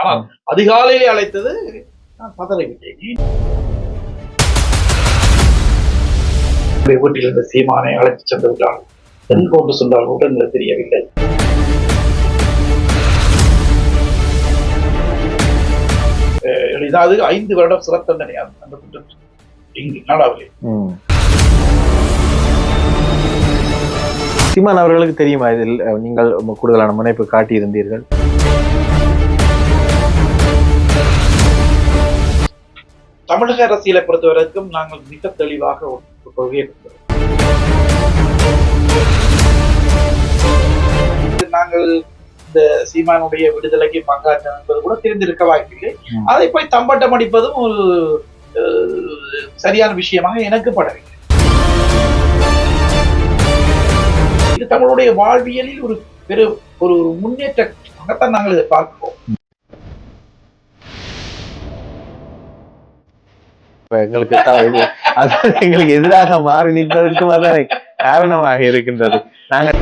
ஆனால் அதிகாலையிலே அழைத்தது நான் பதறிவிட்டேன் என்னுடைய வீட்டில் இருந்த சீமானை அழைத்து சென்று விட்டார் என் கொண்டு சொன்னால் எனக்கு தெரியவில்லை. எளிதாவது ஐந்து வருடம் சிறை தண்டனை அந்த அந்த குற்றம் இங்கு நாடாவிலே. சீமான் அவர்களுக்கு தெரியுமா இதில் நீங்கள் கூடுதலான முனைப்பு காட்டியிருந்தீர்கள்? தமிழக அரசியலை பொறுத்தவரைக்கும் நாங்கள் மிக தெளிவாக ஒரு கொள்கையை கொண்டிருக்கிறோம். நாங்கள் இந்த சீமானுடைய விடுதலைக்கு பங்காற்றம் என்பது கூட தெரிந்திருக்க வாய்ப்பில்லை. அதை போய் தம்பட்டம் அடிப்பதும் ஒரு சரியான விஷயமாக எனக்கு படவில்லை இது தமிழுடைய வாழ்வியலில் ஒரு பெரு ஒரு முன்னேற்றமாகத்தான் நாங்கள் இதை பார்க்கிறோம் இப்ப எங்களுக்கு அது எங்களுக்கு எதிராக மாறி நிற்பதற்கும் அதான் காரணமாக இருக்கின்றது. நாங்கள்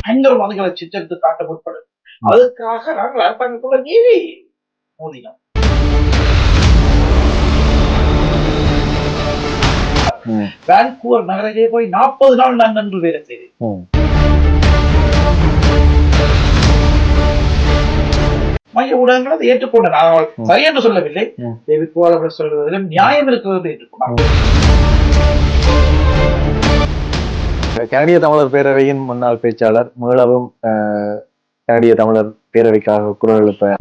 பயங்கரவாதிகளை சித்தரித்து காட்ட முற்படும் அதுக்காக நாங்கள் அரசாங்கத்துள்ள நீதி மோதினோம். வான்கூவர் நகரிலே போய் நாற்பது நாள் நான் நன்று வேலை செய்தேன். மைய ஊடகங்கள் அதை ஏற்றுக்கொண்ட நான் ம். சரி என்று சொல்லவில்லை. அவர் சொல்வதிலும் நியாயம் இருக்கிறது ஏற்றுக்கொண்டார் கனடிய தமிழர் பேரவையின் முன்னாள் பேச்சாளர் மீளவும் கனடிய தமிழர் பேரவைக்காக குரல் எழுப்ப